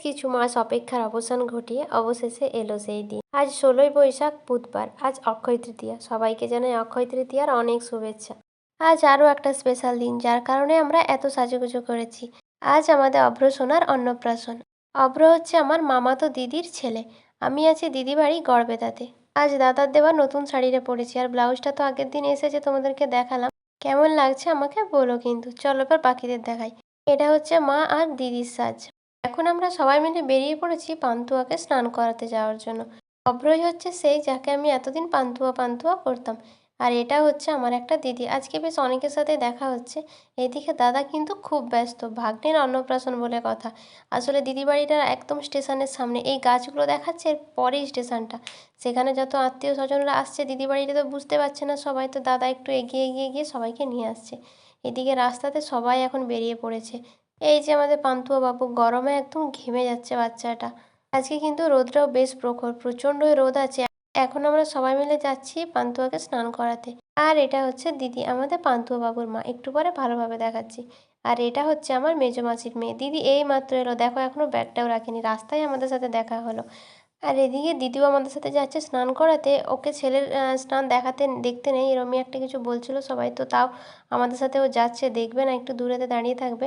কিছু মাস অপেক্ষার অবসান ঘটিয়ে অবশেষে এলো সেই দিন। আজ ষোলোই বৈশাখ, বুধবার। আজ অক্ষয় তৃতীয়া। সবাইকে জানাই অক্ষয় তৃতীয়ার অনেক শুভেচ্ছা। আজ আরও একটা স্পেশাল দিন, যার কারণে আমরা এত সাজুগুজু করেছি। আজ আমাদের অভ্র সোনার অন্নপ্রাশন। অভ্র হচ্ছে আমার মামাতো দিদির ছেলে। আমি আছি দিদি বাড়ি গড়বেতাতে। আজ দাদার দেওয়া নতুন শাড়িটা পরেছি। আর ব্লাউজটা তো আগের দিন এসেছে তোমাদেরকে দেখালাম। কেমন লাগছে আমাকে বলো কিন্তু। চলো এবার বাকিদের দেখাই। এটা হচ্ছে মা আর দিদির সাজ। এখন আমরা সবাই মিলে বেরিয়ে পড়েছি পান্তুয়াকে স্নান করাতে যাওয়ার জন্য। অভ্রই হচ্ছে সেই যাকে আমি এতদিন পান্তুয়া পান্তুয়া করতাম আর এটা হচ্ছে আমার একটা দিদি। আজকে বেশ অনেকের সাথে দেখা হচ্ছে। এদিকে দাদা কিন্তু খুব ব্যস্ত, ভাগ্নের অন্নপ্রাশন বলে কথা। আসলে দিদি বাড়িটা একদম স্টেশনের সামনে। এই গাছগুলো দেখাচ্ছে এর পরেই স্টেশনটা। সেখানে যত আত্মীয় স্বজনরা আসছে, দিদি বাড়িটা তো বুঝতে পারছে না সবাই। তো দাদা একটু এগিয়ে এগিয়ে গিয়ে সবাইকে নিয়ে আসছে। এদিকে রাস্তাতে সবাই এখন বেরিয়ে পড়েছে। এই যে আমাদের পান্তুয়া বাবু, গরমে একদম ঘেমে যাচ্ছে বাচ্চাটা। আজকে কিন্তু রোদটাও বেশ প্রখর, প্রচণ্ডই রোদ আছে। এখন আমরা সবাই মিলে যাচ্ছি পান্তুয়াকে স্নান করাতে। আর এটা হচ্ছে দিদি, আমাদের পান্তুয়া বাবুর মা। একটু পরে ভালোভাবে দেখাচ্ছি। আর এটা হচ্ছে আমার মেজো মাসির মেয়ে। দিদি এই মাত্র এলো। দেখো, এখনও ব্যাগটাও রাখেনি। রাস্তায় আমাদের সাথে দেখা হলো। আর এদিকে দিদিও আমাদের সাথে যাচ্ছে স্নান করাতে। ওকে ছেলের স্নান দেখাতে দেখতে নেই। এরমই একটা কিছু বলছিল সবাই, তো তাও আমাদের সাথে ও যাচ্ছে। দেখবে না, একটু দূরেতে দাঁড়িয়ে থাকবে।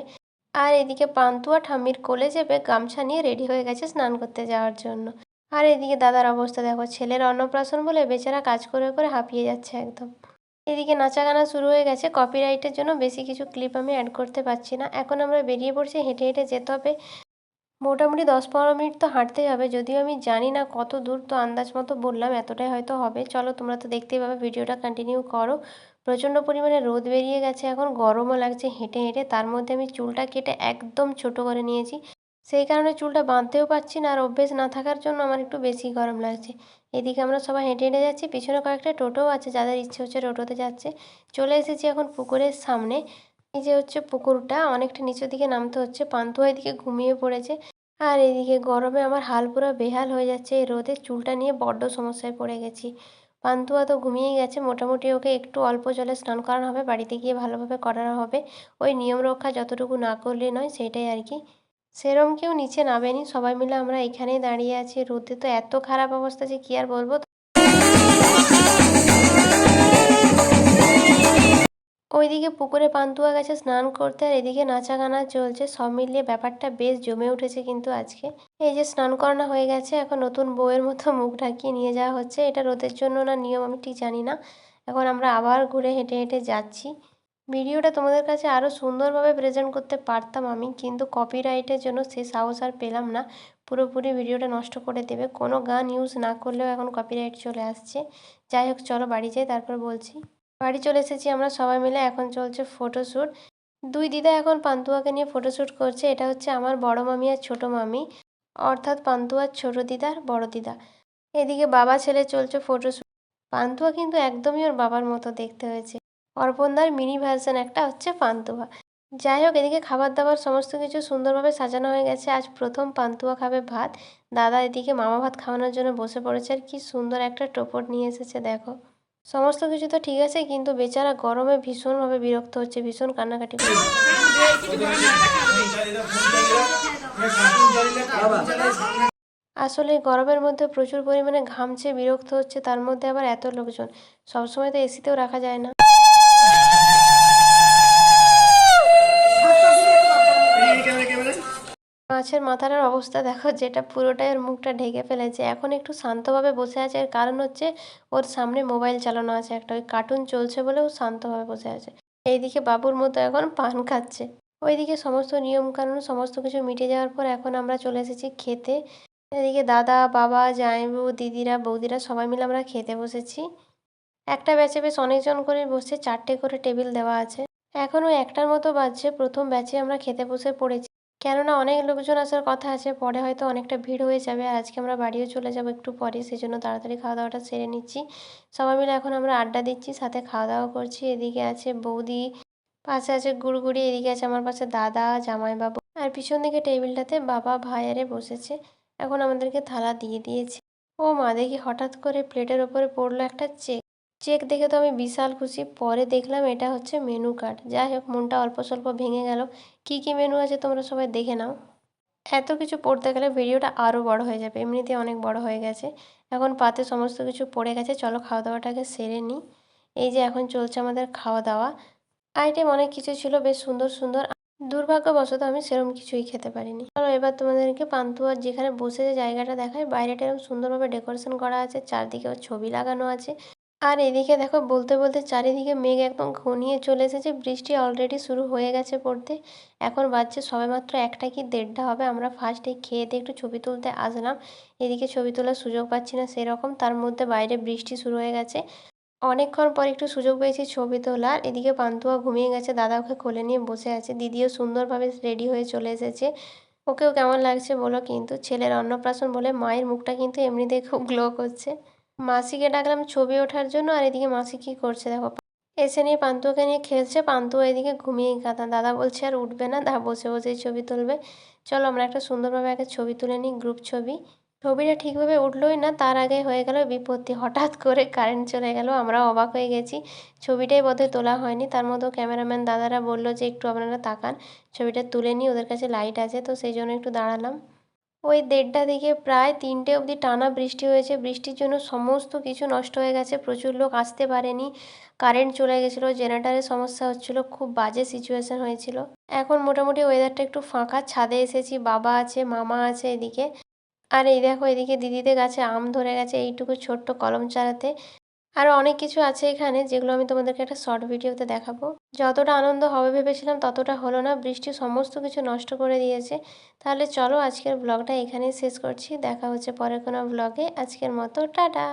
আর এদিকে পান্তুয়া ঠাম্মির কোলে চেপে গামছা নিয়ে রেডি হয়ে গেছে স্নান করতে যাওয়ার জন্য। আর এদিকে দাদার অবস্থা দেখো, ছেলের অন্নপ্রাশন বলে বেচারা কাজ করে করে হাঁপিয়ে যাচ্ছে একদম। এদিকে নাচা গানা শুরু হয়ে গেছে কপিরাইটের জন্য বেশি কিছু ক্লিপ আমি অ্যাড করতে পারছি না। এখন আমরা বেরিয়ে পড়ছি, হেঁটে হেঁটে যেতে হবে। মোটামুটি দশ পনেরো মিনিট তো হাঁটতেই হবে। যদিও আমি জানি না কত দূর তো আন্দাজ মতো বললাম, এতটাই হয়তো হবে। চলো তোমরা তো দেখতেই পাবে, ভিডিওটা কন্টিনিউ করো। প্রচণ্ড পরিমাণে রোদ বেরিয়ে গেছে এখন, গরমও লাগছে হেঁটে হেঁটে। তার মধ্যে আমি চুলটা কেটে একদম ছোট করে নিয়েছি। সেই কারণে চুলটা বাঁধতেও পারছি না, আর অভ্যেস না থাকার জন্য আমার একটু বেশি গরম লাগছে। এদিকে আমরা সবাই হেঁটে হেঁটে যাচ্ছি, পিছনে কয়েকটা টোটোও আছে যাদের ইচ্ছে হচ্ছে টোটোতে যাচ্ছে। চলে এসেছি এখন পুকুরের সামনে। এই যে হচ্ছে পুকুরটা, অনেকটা নিচের দিকে নামতে হচ্ছে। পান্তুয়া এদিকে ঘুমিয়ে পড়েছে। আর এদিকে গরমে আমার হাল পুরো বেহাল হয়ে যাচ্ছে। এই রোদে চুলটা নিয়ে বড্ড সমস্যায় পড়ে গেছি। পান্তুয়া তো ঘুমিয়েই গেছে। মোটামুটি ওকে একটু অল্প জলে স্নান করানো হবে, বাড়িতে গিয়ে ভালোভাবে করানো হবে। ওই নিয়ম রক্ষা যতটুকু না করলে নয়, সেটাই আর কি। সেরম কেউ নিচে নামেনি। সবাই মিলে আমরা এখানেই দাঁড়িয়ে আছি। রোদে তো এত খারাপ অবস্থা যে কী আর বলব? ওইদিকে পুকুরে পান্তুয়া গেছে স্নান করতে আর এদিকে নাচা গানা চলছে, সব মিলিয়ে ব্যাপারটা বেশ জমে উঠেছে কিন্তু আজকে। এই যে স্নান করানো হয়ে গেছে, এখন নতুন বউয়ের মতো মুখ ঢাকিয়ে নিয়ে যাওয়া হচ্ছে। এটা রোদের জন্য না, নিয়ম আমি ঠিক জানি না। এখন আমরা আবার ঘুরে হেঁটে হেঁটে যাচ্ছি। ভিডিওটা তোমাদের কাছে আরও সুন্দরভাবে প্রেজেন্ট করতে পারতাম আমি, কিন্তু কপিরাইটের জন্য সে সাহস আর পেলাম না। পুরোপুরি ভিডিওটা নষ্ট করে দেবে। কোনো গান ইউজ না করলেও এখন কপিরাইট চলে আসছে। যাই হোক, চলো বাড়ি যাই, তারপর বলছি। বাড়ি চলে এসেছি আমরা সবাই মিলে, এখন চলছে ফটোশ্যুট দুই দিদা এখন পান্তুয়াকে নিয়ে ফটোশ্যুট করছে, এটা হচ্ছে আমার বড় মামি আর ছোটো মামি। অর্থাৎ পান্তুয়ার ছোট দিদা আর বড় দিদা। এদিকে বাবা ছেলে চলছে ফটোশ্যুট পান্তুয়া কিন্তু একদমই ওর বাবার মতো দেখতে হয়েছে। অর্পণদার মিনি ভার্সন একটা হচ্ছে পান্তুয়া। যাই হোক, এদিকে খাবার দাবার সমস্ত কিছু সুন্দরভাবে সাজানো হয়ে গেছে। আজ প্রথম পান্তুয়া খাবে ভাত। দাদা এদিকে মামা ভাত খাওয়ানোর জন্য বসে পড়েছে আর কি সুন্দর একটা টোপর নিয়ে এসেছে, দেখো। সমস্ত কিছু তো ঠিক আছে, কিন্তু বেচারা গরমে ভীষণভাবে বিরক্ত হচ্ছে, ভীষণ কান্নাকাটি আসলে গরমের মধ্যে প্রচুর পরিমাণে ঘামছে, বিরক্ত হচ্ছে, তার মধ্যে আবার এত লোকজন। সবসময় তো এসিতেও রাখা যায় না। মাছের মাথাটার অবস্থা দেখো, যেটা পুরোটাই ওর মুখটা ঢেকে ফেলেছে। এখন একটু শান্তভাবে বসে আছে, এর কারণ হচ্ছে ওর সামনে মোবাইল চালানো আছে, একটা ওই কার্টুন চলছে বলে ও শান্তভাবে বসে আছে। এইদিকে বাবুর মতো এখন পান খাচ্ছে। ওইদিকে সমস্ত নিয়ম কানুন সমস্ত কিছু মিটে যাওয়ার পর এখন আমরা চলে এসেছি খেতে। এদিকে দাদা, বাবা জামাইবাবু দিদিরা, বৌদিরা সবাই মিলে আমরা খেতে বসেছি। একটা ব্যাচে বেশ অনেকজন করে বসে চারটে করে টেবিল দেওয়া আছে। এখনও একটার মতো বাজছে, প্রথম ব্যাচে আমরা খেতে বসে পড়েছি। কেননা অনেক লোকজন আসার কথা আছে, পরে হয়তো অনেকটা ভিড় হয়ে যাবে। আর আজকে আমরা বাড়িও চলে যাব একটু পরে সেই জন্য তাড়াতাড়ি খাওয়া দাওয়াটা সেরে নিচ্ছি। সবাই মিলে এখন আমরা আড্ডা দিচ্ছি, সাথে খাওয়া দাওয়া করছি। এদিকে আছে বৌদি, পাশে আছে গুড়গুড়ি, এদিকে আছে আমার পাশে দাদা, জামাইবাবু। আর পিছন দিকে টেবিলটাতে বাবা ভাই আরে বসেছে। এখন আমাদেরকে থালা দিয়ে দিয়েছে। ও মা, দেখি হঠাৎ করে প্লেটের ওপরে পড়ল একটা চেক। চেক দেখে তো আমি বিশাল খুশি। পরে দেখলাম এটা হচ্ছে মেনু কার্ড যাই হোক, মনটা অল্প স্বল্প ভেঙে গেল। কি কি মেনু আছে তোমরা সবাই দেখে নাও। এত কিছু পড়তে গেলে ভিডিওটা আরও বড় হয়ে যাবে। এমনিতে অনেক বড় হয়ে গেছে। এখন পাতে সমস্ত কিছু পড়ে গেছে। চলো খাওয়া দাওয়াটাকে সেরে নিই এই যে এখন চলছে আমাদের খাওয়া দাওয়া আইটেম অনেক কিছু ছিল, বেশ সুন্দর সুন্দর। দুর্ভাগ্যবশত আমি সেরকম কিছুই খেতে পারিনি। চলো এবার তোমাদেরকে পান্তুয়ার যেখানে বসে যে জায়গাটা দেখায়, বাইরেটা এরকম সুন্দরভাবে ডেকোরেশন করা আছে। চারদিকেও ছবি লাগানো আছে। আর এদিকে দেখো, বলতে বলতে চারিদিকে মেঘ একদম ঘনিয়ে চলে এসেছে। বৃষ্টি অলরেডি শুরু হয়ে গেছে পড়তে। এখন বাজছে সবেমাত্র একটা কি দেড়টা হবে। আমরা ফার্স্টে খেয়ে দিয়ে একটু ছবি তুলতে আসলাম। এদিকে ছবি তোলার সুযোগ পাচ্ছি না সেরকম। তার মধ্যে বাইরে বৃষ্টি শুরু হয়ে গেছে। অনেকক্ষণ পর একটু সুযোগ পেয়েছি ছবি তোলার। এদিকে পান্তুয়া ঘুমিয়ে গেছে। দাদা ওকে কোলে নিয়ে বসে আছে। দিদিও সুন্দরভাবে রেডি হয়ে চলে এসেছে। ওকেও কেমন লাগছে বলো? কিন্তু ছেলের অন্নপ্রাশন বলে মায়ের মুখটা কিন্তু এমনিতেই খুব গ্লো করছে। মাসিকে ডাকলাম ছবি ওঠার জন্য, আর এদিকে মাসি কী করছে দেখো। এসে নিয়ে পান্তুয়াকে নিয়ে খেলছে পান্তুয়া এদিকে ঘুমিয়েই কাঁদা। দাদা বলছে, আর উঠবে না দা বসে বসেই ছবি তুলবে। চলো আমরা একটা সুন্দরভাবে একটা ছবি তুলে নিই গ্রুপ ছবি। ছবিটা ঠিকভাবে উঠলোই না, তার আগে হয়ে গেল বিপত্তি। হঠাৎ করে কারেন্ট চলে গেল, আমরা অবাক হয়ে গেছি। ছবিটাই বোধহয় তোলা হয়নি। তার মধ্যে ক্যামেরাম্যান দাদারা বলল যে, একটু আপনারা তাকান, ছবিটা তুলে নিই, ওদের কাছে লাইট আছে, তো সেই জন্য একটু দাঁড়ালাম। ওই দেড়টা দিকে প্রায় তিনটে অবধি টানা বৃষ্টি হয়েছে। বৃষ্টির জন্য সমস্ত কিছু নষ্ট হয়ে গেছে। প্রচুর লোক আসতে পারেনি। কারেন্ট চলে গেছিল, জেনারেটারের সমস্যা হচ্ছিল, খুব বাজে সিচুয়েশান হয়েছিল। এখন মোটামুটি ওয়েদারটা একটু ফাঁকা। ছাদে এসেছি, বাবা আছে, মামা আছে এদিকে। আর এই দেখো, এদিকে দিদিদের গাছে আম ধরে গেছে। এইটুকু ছোট্ট কলম চারাতে। আরও অনেক কিছু আছে এখানে, যেগুলো আমি তোমাদেরকে একটা শর্ট ভিডিওতে দেখাবো। যতটা আনন্দ হবে ভেবেছিলাম ততটা হলো না, বৃষ্টি সমস্ত কিছু নষ্ট করে দিয়েছে। তাহলে চলো আজকের ব্লগটা এখানেই শেষ করছি, দেখা হচ্ছে পরে কোনো ব্লগে আজকের মতো, টাটা!